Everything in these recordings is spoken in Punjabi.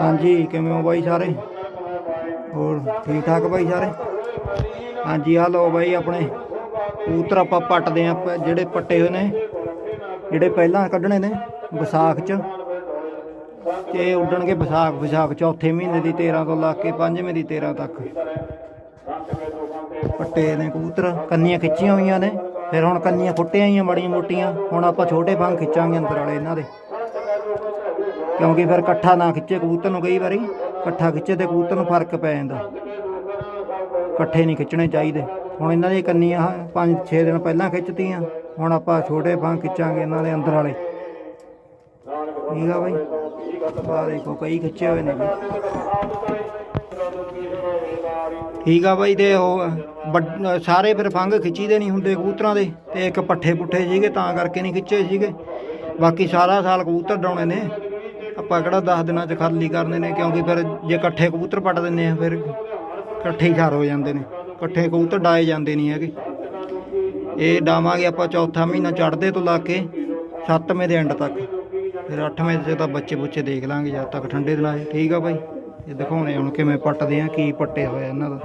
ਹਾਂਜੀ, ਕਿਵੇਂ ਹੋ ਬਾਈ ਸਾਰੇ? ਹੋਰ ਠੀਕ ਠਾਕ ਬਾਈ ਸਾਰੇ? ਹਾਂਜੀ ਆ ਲਓ ਬਾਈ ਆਪਣੇ ਕਬੂਤਰ ਆਪਾਂ ਪੱਟਦੇ ਆ ਜਿਹੜੇ ਪੱਟੇ ਹੋਏ ਨੇ, ਜਿਹੜੇ ਪਹਿਲਾਂ ਕੱਢਣੇ ਨੇ ਵਿਸਾਖ ਚ। ਤੇ ਉੱਡਣਗੇ ਵਿਸਾਖ ਵਿਸਾਖ ਚੌਥੇ ਮਹੀਨੇ ਦੀ 13 ਤੋਂ ਲੱਗ ਕੇ ਪੰਜਵੇਂ ਦੀ 13 ਤੱਕ। ਪੱਟੇ ਨੇ ਕਬੂਤਰ, ਕੰਨੀਆਂ ਖਿੱਚੀਆਂ ਹੋਈਆਂ ਨੇ, ਫਿਰ ਹੁਣ ਕੰਨੀਆਂ ਫੁੱਟੀਆਂ ਹੋਈਆਂ ਬੜੀਆਂ ਮੋਟੀਆਂ, ਹੁਣ ਆਪਾਂ ਛੋਟੇ ਫੰਗ ਖਿੱਚਾਂਗੇ ਅੰਦਰ ਵਾਲੇ ਇਹਨਾਂ ਦੇ। ਕਿਉਂਕਿ ਫਿਰ ਇਕੱਠਾ ਨਾ ਖਿੱਚੇ ਕਬੂਤਰ ਨੂੰ ਕਈ ਵਾਰੀ, ਇਕੱਠਾ ਖਿੱਚੇ ਤੇ ਕਬੂਤਰ ਨੂੰ ਫ਼ਰਕ ਪੈ ਜਾਂਦਾ। ਇਕੱਠੇ ਨਹੀਂ ਖਿੱਚਣੇ ਚਾਹੀਦੇ। ਹੁਣ ਇਹਨਾਂ ਦੀ ਕੰਨੀਆਂ 5-6 ਦਿਨ ਪਹਿਲਾਂ ਖਿੱਚਤੀਆਂ, ਹੁਣ ਆਪਾਂ ਛੋਟੇ ਫੰਗ ਖਿੱਚਾਂਗੇ ਇਹਨਾਂ ਦੇ ਅੰਦਰ ਵਾਲੇ। ਠੀਕ ਆ ਬਾਈ। ਆਹ ਦੇਖੋ, ਕਈ ਖਿੱਚੇ ਹੋਏ ਨੇ ਠੀਕ ਆ ਬਾਈ, ਤੇ ਉਹ ਵੱਡ- ਸਾਰੇ ਫਿਰ ਫੰਗ ਖਿੱਚੀਦੇ ਨਹੀਂ ਹੁੰਦੇ ਕਬੂਤਰਾਂ ਦੇ, ਤੇ ਇੱਕ ਪੱਠੇ ਪੁੱਠੇ ਸੀਗੇ, ਤਾਂ ਕਰਕੇ ਨਹੀਂ ਖਿੱਚੇ ਸੀਗੇ। ਬਾਕੀ ਸਾਰਾ ਸਾਲ ਕਬੂਤਰ ਡਾਉਣੇ ਨੇ। ਆਪਾਂ ਕਿਹੜਾ 10 ਦਿਨਾਂ ਚ ਖਾਲੀ ਕਰਨੇ ਨੇ, ਕਿਉਂਕਿ ਫਿਰ ਜੇ ਇਕੱਠੇ ਕਬੂਤਰ ਪੱਟ ਦਿੰਨੇ ਆ, ਫਿਰ ਇਕੱਠੇ ਹੀ ਖਰ ਹੋ ਜਾਂਦੇ ਨੇ। ਇਕੱਠੇ ਕਬੂਤਰ ਡਾਏ ਜਾਂਦੇ ਨਹੀਂ ਹੈਗੇ। ਇਹ ਡਾਵਾਂਗੇ ਆਪਾਂ ਚੌਥਾ ਮਹੀਨਾ ਚੜਦੇ ਤੋਂ ਲਾ ਕੇ 7ਵੇਂ ਦੇ ਐਂਡ ਤੱਕ। ਫਿਰ 8ਵੇਂ ਚ ਤਾਂ ਬੱਚੇ ਬੁੱਚੇ ਦੇਖ ਲਾਂਗੇ, ਜਦ ਤੱਕ ਠੰਡੇ ਦਿਨਾਂ 'ਚ ਠੀਕ ਆ ਬਾਈ? ਇਹ ਦਿਖਾਉਣੇ ਹੁਣ ਕਿਵੇਂ ਪੱਟਦੇ ਆ, ਕੀ ਪੱਟਿਆ ਹੋਇਆ ਇਹਨਾਂ ਦਾ।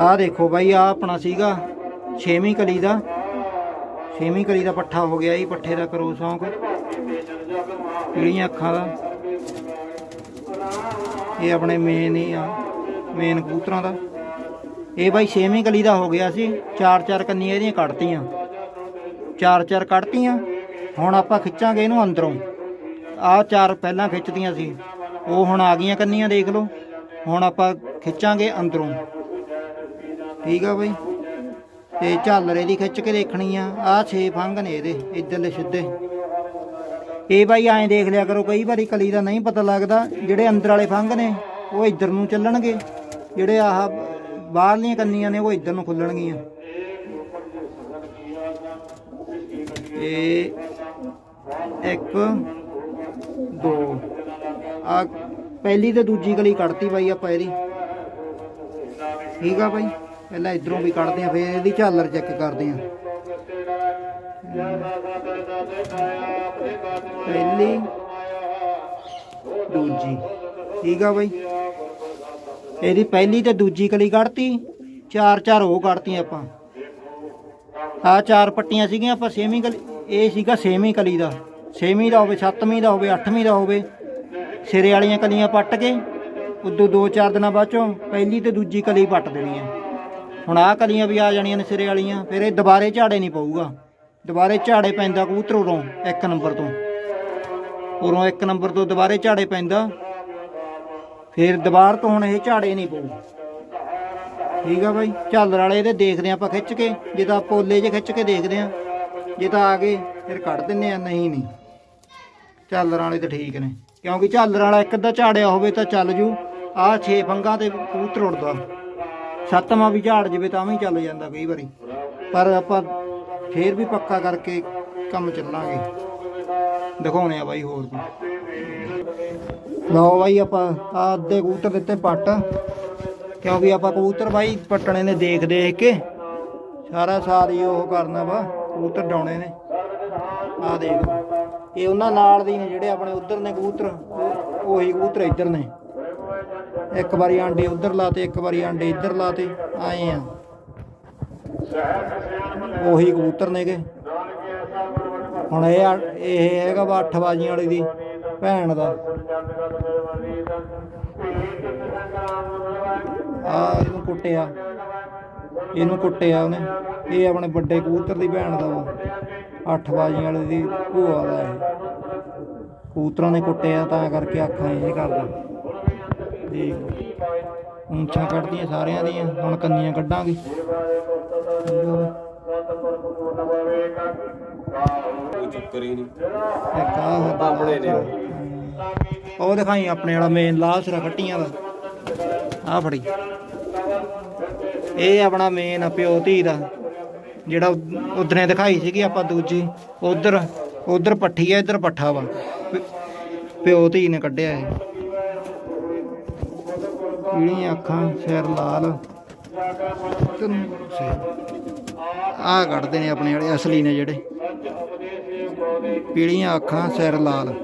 ਆਹ ਦੇਖੋ ਬਾਈ ਆ ਆਪਣਾ ਸੀਗਾ ਛੇਵੀਂ ਕਲੀ ਦਾ। ਛੇਵੀਂ ਕਲੀ ਦਾ ਪੱਠਾ ਹੋ ਗਿਆ ਜੀ, ਪੱਠੇ ਦਾ ਕਰੋ ਸੌਂਕ। ਜਿਹੜੀਆਂ ਅੱਖਾਂ ਦਾ। ਇਹ ਆਪਣੇ ਮੇਨ ਹੀ ਆ ਮੇਨ ਕਬੂਤਰਾਂ ਦਾ। ਇਹ ਬਾਈ ਛੇਵੀਂ ਕਲੀ ਦਾ ਹੋ ਗਿਆ ਸੀ ਚਾਰ ਚਾਰ ਕੰਨੀਆਂ ਇਹਦੀਆਂ ਕੱਢਤੀਆਂ। ਚਾਰ ਚਾਰ ਕੱਢਤੀਆਂ, ਹੁਣ ਆਪਾਂ ਖਿੱਚਾਂਗੇ ਇਹਨੂੰ ਅੰਦਰੋਂ। ਆਹ ਚਾਰ ਪਹਿਲਾਂ ਖਿੱਚਦੀਆਂ ਸੀ, ਉਹ ਹੁਣ ਆ ਗਈਆਂ ਕੰਨੀਆਂ, ਦੇਖ ਲਓ। ਹੁਣ ਆਪਾਂ ਖਿੱਚਾਂਗੇ ਅੰਦਰੋਂ। ਠੀਕ ਆ ਬਾਈ। ਤੇ ਝਾਲਰ ਇਹਦੀ ਖਿੱਚ ਕੇ ਦੇਖਣੀ ਆ ਆਹ 6 ਫੰਗ ਨੇ ਇਹਦੇ, ਇੱਧਰਲੇ ਸਿੱਧੇ। ਇਹ ਬਾਈ ਐਂ ਦੇਖ ਲਿਆ ਕਰੋ, ਕਈ ਵਾਰੀ ਕਲੀ ਦਾ ਨਹੀਂ ਪਤਾ ਲੱਗਦਾ, ਜਿਹੜੇ ਅੰਦਰ ਵਾਲੇ ਫੰਗ ਨੇ, ਉਹ ਇੱਧਰ ਨੂੰ ਚੱਲਣਗੇ। ਜਿਹੜੇ ਆਹ ਬਾਹਰਲੀਆਂ ਕੰਨੀਆਂ ਨੇ, ਉਹ ਇੱਧਰ ਨੂੰ ਖੁੱਲਣਗੀਆਂ। ਇਹ ਇੱਕ, ਦੋ ਆ ਪਹਿਲੀ ਤੇ ਦੂਜੀ ਕਲੀ ਕੱਢਤੀ ਬਾਈ ਆਪਾਂ ਇਹਦੀ। ਠੀਕ ਆ ਬਾਈ? ਪਹਿਲਾਂ ਇਧਰੋਂ ਵੀ ਕੱਢਦੇ ਆ, ਫਿਰ ਇਹਦੀ ਝਾਲਰ ਚੈੱਕ ਕਰਦੇ ਆ। ਪਹਿਲੀ, ਦੂਜੀ। ਠੀਕ ਆ ਬਾਈ। ਇਹਦੀ ਪਹਿਲੀ ਤੇ ਦੂਜੀ ਕਲੀ ਕੱਢਤੀ, ਚਾਰ ਚਾਰ ਉਹ ਕੱਢਤੀ ਆਪਾਂ। ਆ ਚਾਰ ਪੱਟੀਆਂ ਸੀਗੀਆਂ ਆਪਾਂ, ਛੇਵੀਂ ਕਲੀ, ਇਹ ਸੀਗਾ ਛੇਵੀਂ ਕਲੀ ਦਾ। ਛੇਵੀਂ ਦਾ ਹੋਵੇ, ਸੱਤਵੀਂ ਦਾ ਹੋਵੇ, ਅੱਠਵੀਂ ਦਾ ਹੋਵੇ। ਸਿਰੇ ਵਾਲੀਆਂ ਕਲੀਆਂ ਪੱਟ ਕੇ, ਉਦੋਂ ਦੋ ਚਾਰ ਦਿਨਾਂ ਬਾਅਦ ਚੋਂ ਪਹਿਲੀ ਤੇ ਦੂਜੀ ਕਲੀ ਪੱਟ ਦੇਣੀ ਹੈ ਹੁਣ ਆਹ ਕਲੀਆਂ ਵੀ ਆ ਜਾਣੀਆਂ ਨੇ ਸਿਰੇ ਵਾਲੀਆਂ, ਫਿਰ ਇਹ ਦੁਬਾਰੇ ਝਾੜੇ ਨਹੀਂ ਪਊਗਾ। ਦੁਬਾਰੇ ਝਾੜੇ ਪੈਂਦਾ ਕਬੂਤਰ ਉਰੋਂ ਇੱਕ ਨੰਬਰ ਤੋਂ। ਉਰੋਂ ਇੱਕ ਨੰਬਰ ਤੋਂ ਦੁਬਾਰੇ ਝਾੜੇ ਪੈਂਦਾ, ਫਿਰ ਦੁਬਾਰ ਤੋਂ ਹੁਣ ਇਹ ਝਾੜੇ ਨਹੀਂ ਪਊ। ਠੀਕ ਆ ਬਾਈ? ਝਾਲਰ ਵਾਲੇ ਇਹਦੇ ਦੇਖਦੇ ਆ ਆਪਾਂ ਖਿੱਚ ਕੇ, ਜੇ ਤਾਂ ਪੋਲੇ ਜੇ ਖਿੱਚ ਕੇ ਦੇਖਦੇ ਆ। ਜੇ ਤਾਂ ਆ ਗਏ, ਫਿਰ ਕੱਢ ਦਿੰਨੇ ਆ, ਨਹੀਂ ਨਹੀਂ। ਝਾਲਰ ਵਾਲੇ ਤਾਂ ਠੀਕ ਨੇ। ਕਿਉਂਕਿ ਝਾਲਰ ਵਾਲਾ ਇੱਕ ਅੱਧਾ ਝਾੜਿਆ ਹੋਵੇ ਤਾਂ ਚੱਲ ਜੂ। ਆਹ 6 ਫੰਗਾਂ ਤੇ ਕਬੂਤਰ ਉੜਦਾ ਸੱਤਵਾਂ ਵੀ ਝਾੜ ਜਵੇ ਤਾਂ ਵੀ ਚੱਲ ਜਾਂਦਾ ਕਈ ਵਾਰੀ। ਪਰ ਆਪਾਂ ਫੇਰ ਵੀ ਪੱਕਾ ਕਰਕੇ ਕੰਮ ਚੱਲਾਂਗੇ। ਦਿਖਾਉਣੇ ਆ ਬਾਈ ਹੋਰ ਲਓ ਬਾਈ ਆਪਾਂ ਆ ਅੱਧੇ ਕਬੂਤਰ ਦਿੱਤੇ ਪੱਟ। ਕਿਉਂਕਿ ਆਪਾਂ ਕਬੂਤਰ ਬਾਈ ਪੱਟਣੇ ਨੇ ਦੇਖ ਦੇਖ ਕੇ। ਸਾਰਾ ਸਾਲ ਹੀ ਉਹ ਕਰਨਾ ਵਾ, ਕਬੂਤਰ ਡਾਉਣੇ ਨੇ। ਆ ਦੇਖ। ਇਹ ਉਹਨਾਂ ਨਾਲ ਦੀ ਨੇ ਜਿਹੜੇ ਆਪਣੇ ਉਧਰ ਨੇ ਕਬੂਤਰ। ਉਹੀ ਕਬੂਤਰ ਇੱਧਰ ਨੇ। ਇੱਕ ਵਾਰੀ ਆਂਡੇ ਉਧਰ ਲਾਤੇ, ਇੱਕ ਵਾਰੀ ਆਂਡੇ ਇੱਧਰ ਲਾਤੇ, ਆਏ ਆ। ਉਹੀ ਕਬੂਤਰ ਨੇਗੇ। ਹੁਣ ਇਹ ਇਹ ਹੈਗਾ ਵਾ 8 ਬਾਜੀਆਂ ਵਾਲੀ ਦੀ ਭੈਣ ਦਾ। ਆ ਇਹਨੂੰ ਕੁੱਟਿਆ। ਇਹਨੂੰ ਕੁੱਟਿਆ ਉਹਨੇ। ਇਹ ਆਪਣੇ ਵੱਡੇ ਕਬੂਤਰ ਦੀ ਭੈਣ ਦਾ ਵਾ। 8 ਬਾਜੀਆਂ ਵਾਲੀ ਦੀ ਭੂਆ ਦਾ ਇਹ। ਕਬੂਤਰਾਂ ਨੇ ਕੁੱਟਿਆ, ਤਾਂ ਕਰਕੇ ਅੱਖਾਂ ਇਹ ਕਰਦਾ। ਉਂਛਾਂ ਕੱਢਦੀਆਂ ਸਾਰਿਆਂ ਦੀਆਂ ਹੁਣ ਕੰਨੀਆਂ ਕੱਢਾਂਗੇ। ਆਪਣੇ ਨੇ ਉਹ। ਦਿਖਾਈ ਆਪਣੇ ਵਾਲਾ ਮੇਨ ਲਾਲ ਸਿਰਾ ਕੱਟੀਆਂ ਦਾ। ਆ ਫੜੀ। ਇਹ ਆਪਣਾ ਮੇਨ ਪਿਓ ਧੀ ਦਾ ਜਿਹੜਾ ਉਧਰੇ ਦਿਖਾਈ ਸੀਗੀ ਆਪਾਂ ਦੂਜੀ। ਉਧਰ ਉਧਰ ਪੱਠੀ ਆ ਇੱਧਰ ਪੱਠਾ ਵਾ। ਪਿਓ ਧੀ ਨੇ ਕੱਢਿਆ ਇਹ। ਜਿਹੜੀਆਂ ਅੱਖਾਂ ਸਿਰ ਲਾਲ। ਆ ਕੱਢਦੇ ਨੇ ਆਪਣੇ ਵਾਲੇ ਅਸਲੀ ਨੇ ਜਿਹੜੇ। ਪੀਲੀਆਂ ਅੱਖਾਂ ਸਿਰ ਲਾਲ।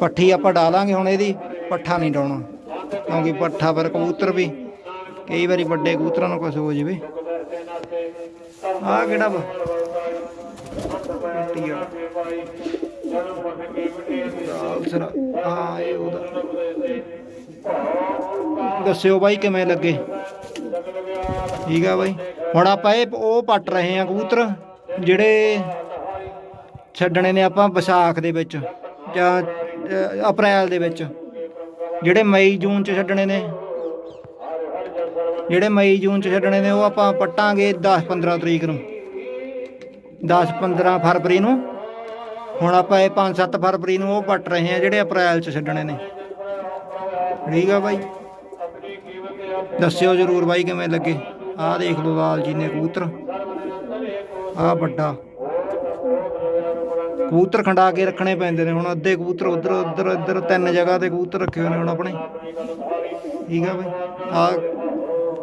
ਪੱਠੀ ਆਪਾਂ ਡਾਲਾਂਗੇ ਹੁਣ ਇਹਦੀ, ਪੱਠਾ ਨਹੀਂ ਡਾਉਣਾ। ਕਿਉਂਕਿ ਪੱਠਾ ਪਰ ਕਬੂਤਰ ਵੀ, ਕਈ ਵਾਰੀ ਵੱਡੇ ਕਬੂਤਰਾਂ ਨੂੰ ਕੁਝ ਹੋ ਜਾਵੇ। ਆਹ ਕਿਹੜਾ ਵਾ? ਮਿੱਟੀ ਇਹ ਉਹਦਾ। ਦੱਸਿਓ ਬਾਈ ਕਿਵੇਂ ਲੱਗੇ? ਠੀਕ ਆ ਬਾਈ। ਹੁਣ ਆਪਾਂ ਇਹ ਉਹ ਪੱਟ ਰਹੇ ਆ ਕਬੂਤਰ, ਜਿਹੜੇ ਛੱਡਣੇ ਨੇ ਆਪਾਂ ਵਿਸਾਖ ਦੇ ਵਿੱਚ ਜਾਂ ਅਪ੍ਰੈਲ ਦੇ ਵਿੱਚ, ਜਿਹੜੇ ਮਈ, ਜੂਨ ਚ ਛੱਡਣੇ ਨੇ। ਜਿਹੜੇ ਮਈ, ਜੂਨ ਚ ਛੱਡਣੇ ਨੇ, ਉਹ ਆਪਾਂ ਪੱਟਾਂਗੇ 10 15 ਤਰੀਕ ਨੂੰ। 10 15 ਫਰਵਰੀ ਨੂੰ। ਹੁਣ ਆਪਾਂ ਇਹ 5 7 ਫਰਵਰੀ ਨੂੰ ਉਹ ਪੱਟ ਰਹੇ ਆ ਜਿਹੜੇ ਅਪ੍ਰੈਲ ਚ ਛੱਡਣੇ ਨੇ। ਠੀਕ ਆ ਬਾਈ। ਦੱਸਿਓ ਜਰੂਰ ਬਾਈ ਕਿਵੇਂ ਲੱਗੇ। ਆਹ ਦੇਖ ਲਓ ਲਾਲ ਜੀ ਨੇ ਕਬੂਤਰ। ਆਹ ਵੱਡਾ। ਕਬੂਤਰ ਖੰਡਾ ਕੇ ਰੱਖਣੇ ਪੈਂਦੇ ਨੇ ਹੁਣ, ਅੱਧੇ ਕਬੂਤਰ ਉਧਰ ਉਧਰ, ਇੱਧਰ ਤਿੰਨ ਜਗ੍ਹਾ ਤੇ ਕਬੂਤਰ ਰੱਖੇ ਹੋਏ ਨੇ ਹੁਣ ਆਪਣੇ। ਠੀਕ ਆ ਬਈ। ਆਹ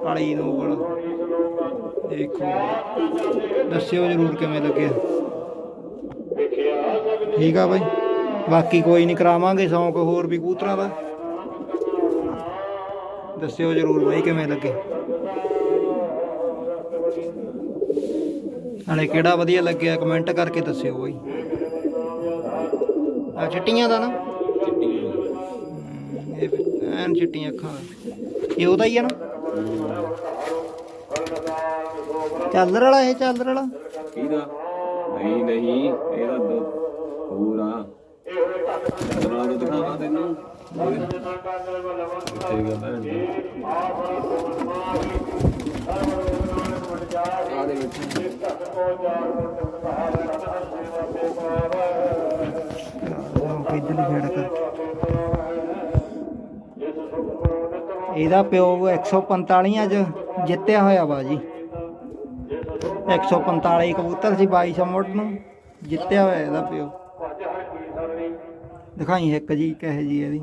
ਕਾਲੀ ਨੋਬਲ। ਦੇਖੋ ਦੱਸਿਓ ਜਰੂਰ ਕਿਵੇਂ ਲੱਗਿਆ ਠੀਕ ਆ ਬਈ। ਬਾਕੀ ਕੋਈ ਨਹੀਂ, ਕਰਾਵਾਂਗੇ ਸ਼ੌਂਕ ਹੋਰ ਵੀ ਕਬੂਤਰਾਂ ਦਾ। ਦੱਸਿਓ ਜਰੂਰ ਬਾਈ, ਕਿਵੇਂ ਲੱਗੇ? ਨਾਲੇ ਕਿਹੜਾ ਵਧੀਆ ਲੱਗਿਆ ਕਮੈਂਟ ਕਰਕੇ ਦੱਸਿਓ ਬਾਈ। ਆ ਚਿੱਟੀਆਂ ਦਾ ਨਾ? ਇਹ ਐਨ ਚਿੱਟੀਆਂ ਅੱਖਾਂ ਇਹ ਉਹਦਾ ਹੀ ਆ ਨਾ? ਚਾਲਰ ਵਾਲਾ ਇਹ ਚਾਲਰ ਵਾਲਾ ਕਿਹਦਾ? ਨਹੀਂ ਨਹੀਂ, ਇਹਦਾ ਦੋ ਹੋਰ ਆ। ਚੰਦਰਾ ਨੂੰ ਦਿਖਾਵਾਂ ਤੈਨੂੰ। ਕਿੱਥੇ ਗਿਆ ਭੈਣ ਜੀ ਆ ਦੇ ਵਿੱਚ ਇਧਰਲੀ ਫੇੜ ਕਰ ਇਹਦਾ ਪਿਓ 145 ਅੱਜ ਜਿੱਤਿਆ ਹੋਇਆ ਵਾ ਜੀ। 145 ਕਬੂਤਰ ਸੀ 2200 ਮੁੱਢ ਨੂੰ, ਜਿੱਤਿਆ ਹੋਇਆ ਇਹਦਾ ਪਿਓ। ਦਿਖਾਈ ਇੱਕ ਜੀ, ਕਹੇ ਜੀ ਇਹਦੀ।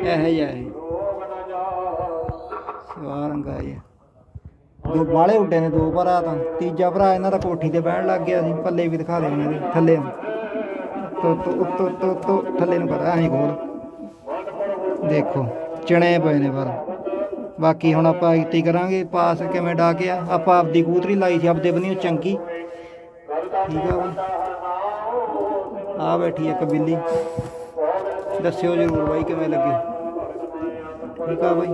ਇਹ ਜਿਹਾ ਇਹ। ਸਵਾਰ ਰੰਗਾ ਇਹ। ਦੋ ਬਾਲੇ ਉੱਡੇ ਨੇ ਦੋ ਭਰਾ ਤਾਂ। ਤੀਜਾ ਭਰਾ ਇਹਨਾਂ ਦਾ ਕੋਠੀ ਤੇ ਬਹਿਣ ਲੱਗ ਗਿਆ ਸੀ। ਪੱਲੇ ਵੀ ਦਿਖਾ ਦੇ ਇਹਨਾਂ ਦੇ, ਥੱਲੇ ਤੋ ਤੋ ਉੱਤੋਂ ਤੋਂ ਤੋਂ ਥੱਲੇ ਨੂੰ ਪਤਾ ਐਂ ਖੋਲ। ਦੇਖੋ, ਚਣੇ ਪਏ ਨੇ ਪਰ। ਬਾਕੀ ਹੁਣ ਆਪਾਂ ਇੱਤੀ ਕਰਾਂਗੇ, ਪਾਸ ਕਿਵੇਂ ਡਾ ਆ। ਆਪਾਂ ਆਪਦੀ ਕੂਤਰੀ ਲਾਈ ਸੀ, ਆਪਦੇ ਬਣੀ ਚੰਗੀ। ਠੀਕ ਆ ਆ ਬੈਠੀ ਇੱਕ ਬਿੱਲੀ। ਦੱਸਿਓ ਜਰੂਰ ਬਾਈ ਕਿਵੇਂ ਲੱਗੇ? ਠੀਕ ਆ ਬਾਈ?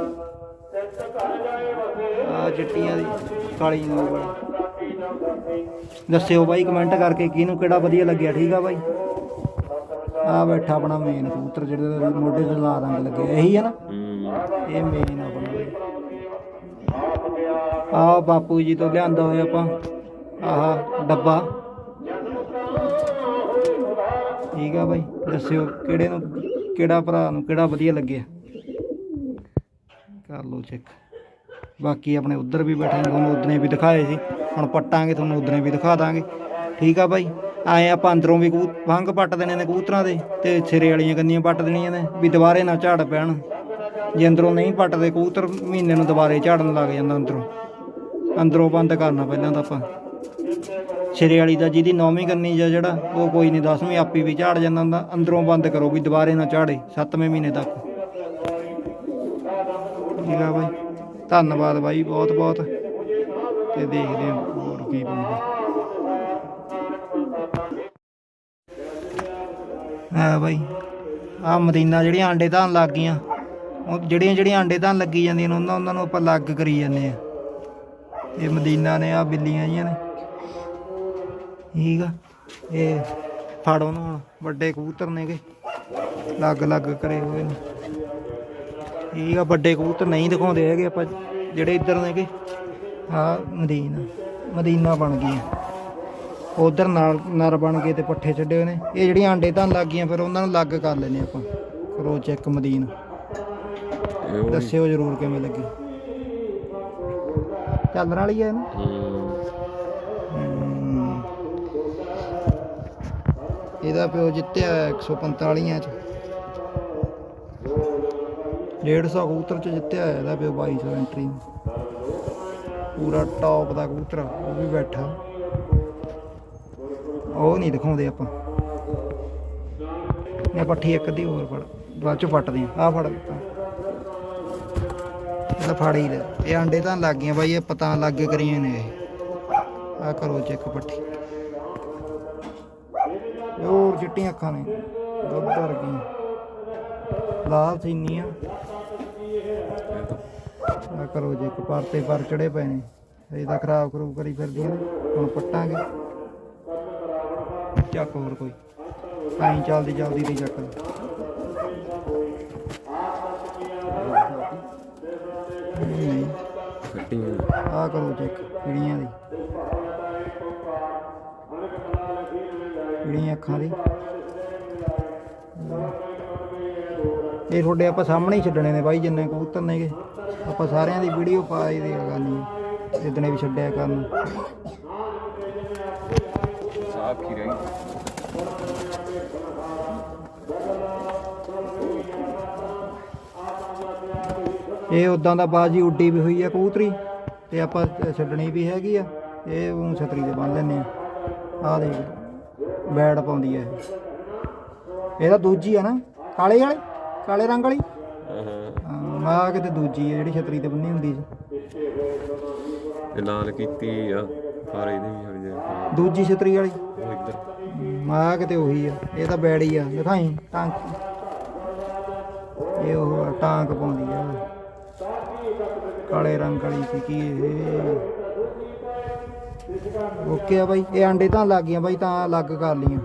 ਆ ਚਿੱਟੀਆਂ ਦੀ ਕਾਲੀ ਨੂੰ ਦੱਸਿਓ ਬਾਈ ਕਮੈਂਟ ਕਰਕੇ ਕਿਹਨੂੰ ਕਿਹੜਾ ਵਧੀਆ ਲੱਗਿਆ ਠੀਕ ਆ ਬਾਈ? ਆ ਬੈਠਾ ਆਪਣਾ ਮੇਨ ਕਬੂਤਰ ਜਿਹੜੇ ਮੋਢੇ ਤੇ ਲਾਲ ਰੰਗ ਲੱਗੇ ਇਹੀ ਆ ਨਾ? ਹੂੰ। ਇਹ ਮੇਨ ਆਪਣਾ ਆ ਬਾਪੂ ਜੀ ਤੋਂ ਲਿਆਂਦਾ ਹੋਇਆ ਆਪਾਂ ਆਹ ਡੱਬਾ। ਠੀਕ ਆ ਬਾਈ। ਦੱਸਿਓ ਕਿਹੜੇ ਨੂੰ, ਕਿਹੜਾ ਭਰਾ ਨੂੰ ਕਿਹੜਾ ਵਧੀਆ ਲੱਗਿਆ? ਕਰ ਲਓ ਚੈੱਕ ਬਾਕੀ ਆਪਣੇ ਉਧਰ ਵੀ ਬੈਠੇ ਨੇ, ਤੁਹਾਨੂੰ ਉਦਨੇ ਵੀ ਦਿਖਾਏ ਸੀ। ਹੁਣ ਪੱਟਾਂਗੇ, ਤੁਹਾਨੂੰ ਉਦਨੇ ਵੀ ਦਿਖਾ ਦਾਂਗੇ। ਠੀਕ ਆ ਬਾਈ। ਆਏ ਆਪਾਂ ਅੰਦਰੋਂ ਵੀ ਕਬੂ ਭੰਗ ਪੱਟ ਦੇਣੇ ਨੇ ਕਬੂਤਰਾਂ ਦੇ ਤੇ ਸਿਰੇ ਵਾਲੀਆਂ ਕੰਨੀਆਂ ਪੱਟ ਦੇਣੀਆਂ ਨੇ, ਵੀ ਦੁਬਾਰੇ ਨਾ ਝਾੜ ਪੈਣ। ਜੇ ਅੰਦਰੋਂ ਨਹੀਂ ਪੱਟਦੇ ਕਬੂਤਰ, ਮਹੀਨੇ ਨੂੰ ਦੁਬਾਰੇ ਝਾੜਨ ਲੱਗ ਜਾਂਦਾ ਅੰਦਰੋਂ। ਅੰਦਰੋਂ ਬੰਦ ਕਰਨਾ ਪਹਿਲਾਂ ਤਾਂ ਆਪਾਂ। ਸਿਰੇ ਵਾਲੀ ਦਾ ਜਿਹਦੀ ਨੌਵੀਂ ਕਰਨੀ ਜਾਂ ਜਿਹੜਾ, ਉਹ ਕੋਈ ਨਹੀਂ 10ਵੀਂ ਆਪੀ ਵੀ ਝਾੜ ਜਾਂਦਾ ਹੁੰਦਾ, ਅੰਦਰੋਂ ਬੰਦ ਕਰੋ ਵੀ ਦੁਬਾਰੇ ਨਾ ਝਾੜੇ 7ਵੇਂ ਮਹੀਨੇ ਤੱਕ। ਠੀਕ ਆ ਬਾਈ। ਧੰਨਵਾਦ ਬਾਈ, ਬਹੁਤ ਬਹੁਤ। ਤੇ ਦੇਖਦੇ ਹਾਂ ਹੋਰ ਕੀ ਬਣਦਾ। ਆ ਬਾਈ ਆ ਮਦੀਨਾ ਜਿਹੜੀਆਂ ਆਂਡੇ ਤਾਂ ਲੱਗ ਗਈਆਂ, ਉਹ ਜਿਹੜੀਆਂ ਜਿਹੜੀਆਂ ਆਂਡੇ ਤਾਂ ਲੱਗੀ ਜਾਂਦੀਆਂ ਨੇ, ਉਹਨਾਂ ਉਹਨਾਂ ਨੂੰ ਆਪਾਂ ਲੱਗ ਕਰੀ ਜਾਂਦੇ ਆ ਇਹ ਮਦੀਨਾ ਨੇ ਆ ਬਿੱਲੀਆਂ ਜੀਆਂ ਨੇ। ਠੀਕ ਆ। ਇਹ ਫੜ ਉਹਨੂੰ ਹੁਣ ਵੱਡੇ ਕਬੂਤਰ ਨੇਗੇ। ਲੱਗ ਲੱਗ ਕਰੇ ਹੋਏ ਨੇ। ਠੀਕ ਆ ਵੱਡੇ ਕਬੂਤਰ ਨਹੀਂ ਦਿਖਾਉਂਦੇ ਹੈਗੇ ਆਪਾਂ ਜਿਹੜੇ ਇੱਧਰ ਨੇਗੇ। ਆ ਮਦੀਨਾ ਮਦੀਨਾ ਬਣ ਗਈਆਂ। ਉਧਰ ਨਾਲ ਨਰ ਬਣ ਗਏ ਤੇ ਪੱਠੇ ਛੱਡੇ ਹੋਏ ਨੇ। ਇਹ ਜਿਹੜੀਆਂ ਆਂਡੇ ਤਾਂ ਲੱਗ ਗਈਆਂ ਫਿਰ ਉਹਨਾਂ ਨੂੰ ਲੱਗ ਕਰ ਲੈਨੇ ਆਪਾਂ। ਕਰੋ ਚੈੱਕ ਮਦੀਨ। ਦੱਸਿਓ ਜਰੂਰ ਕਿਵੇਂ ਲੱਗੀ। ਚੱਲਣ ਵਾਲੀ ਹੈ। ਨਾ ਇਹਦਾ ਪਿਓ ਜਿੱਤਿਆ 145 ਚ। 150 ਕਬੂਤਰ ਚ ਜਿੱਤਿਆ ਹੋਇਆ ਇਹਦਾ ਪਿਓ 2200 ਐਂਟਰੀ ਪੂਰਾ ਟੌਪ ਦਾ ਕਬੂਤਰ ਉਹ ਵੀ ਬੈਠਾ। ਉਹ ਨਹੀਂ ਦਿਖਾਉਂਦੇ ਆਪਾਂ। ਇਹ ਪੱਠੀ ਇੱਕ ਦੀ ਹੋਰ ਫੜ, ਬਾਅਦ ਚ ਫੱਟਦੇ ਆ, ਆਹ ਫੜ ਦਿੱਤਾ। ਇਹਦਾ ਫੜ ਹੀ ਲੈ ਇਹ ਅੰਡੇ ਤਾਂ ਲੱਗ ਗਈਆਂ ਬਾਈ, ਇਹ ਪਤਾ ਲੱਗ ਕਰੀਆਂ ਨੇ ਇਹ। ਆ ਕਰੋ ਚੈੱਕ ਪੱਠੀ। ਚਿੱਟੀਆਂ ਅੱਖਾਂ ਨੇ। ਦੁੱਧ ਵਰਗੀਆਂ ਲਾਲ ਸੀਨੀਆਂ ਆ। ਕਰੋ ਜੇ ਪਰ ਤੇ ਪਰ ਚੜੇ ਪਏ ਨੇ। ਇਹ ਤਾਂ ਖਰਾਬ ਖਰੂਬ ਕਰੀ ਫਿਰਦੀਆਂ ਨੇ। ਹੁਣ ਪੱਟਾਂਗੇ। ਚੱਕ ਹੋਰ ਕੋਈ। ਐਂ ਚੱਲਦੀ ਚੱਲਦੀ ਦੀ ਚੱਕ ਆ ਕਰੋ ਚੈੱਕ ਕਿਹੜੀਆਂ ਦੀ। ਕਿਹੜੀਆਂ ਅੱਖਾਂ ਦੀ। ਇਹ ਤੁਹਾਡੇ ਆਪਾਂ ਸਾਹਮਣੇ ਹੀ ਛੱਡਣੇ ਨੇ ਬਾਈ ਜਿੰਨੇ ਕਬੂਤਰ ਨੇਗੇ। ਆਪਾਂ ਸਾਰਿਆਂ ਦੀ ਵੀਡੀਓ ਪਾ ਹੀ ਦੇ ਕਰਨੀ ਜਿੱਦਣੇ ਵੀ ਛੱਡਿਆ ਕਰਨ। ਸਾਫ਼ ਹੀ ਰਹੀ। ਇਹ ਉਦਾਂ ਦਾ ਬਾਜੀ ਉੱਡੀ ਵੀ ਹੋਈ ਆ ਕਬੂਤਰੀ ਤੇ ਆਪਾਂ ਛੱਡਣੀ ਵੀ ਹੈਗੀ ਆ ਇਹ ਉਹ ਛਤਰੀ ਦੇ ਬੰਨ ਲੈਨੇ ਆ। ਆ ਦੇਖ ਬੈੜ ਪਾਉਂਦੀ ਆ ਇਹ ਦੂਜੀ ਆ ਨਾ। ਕਾਲੇ ਵਾਲੀ? ਕਾਲੇ ਰੰਗ ਵਾਲੀ? ਹਾਂ ਹਾਂ, ਮੈਂ ਕਿਤੇ ਦੂਜੀ ਆ ਜਿਹੜੀ ਛਤਰੀ ਤੇ ਬੰਨੀ ਹੁੰਦੀ ਸੀ। ਇਹ ਲਾਲ ਕੀਤੀ ਆ ਪਰ ਇਹਦੇ ਵੀ ਜਾ ਦੂਜੀ ਛਤਰੀ ਵਾਲੀ? ਉਹ ਇੱਧਰ। ਮੈਂ ਕਿਤੇ ਉਹੀ ਆ ਇਹ ਤਾਂ ਬੈੜੀ ਆ ਦਿਖਾਈ ਟਾਂਕ। ਇਹ ਉਹ ਆ, ਟਾਂਕ ਪਾਉਂਦੀ ਆ। ਕਾਲੇ ਰੰਗ ਵਾਲੀ ਸੀ ਕੀ ਇਹ? ਓਕੇ ਆ ਬਾਈ ਇਹ ਆਂਡੇ ਤਾਂ ਲੱਗ ਗਈਆਂ ਬਾਈ ਤਾਂ ਅਲੱਗ ਕਰ ਲੀਆਂ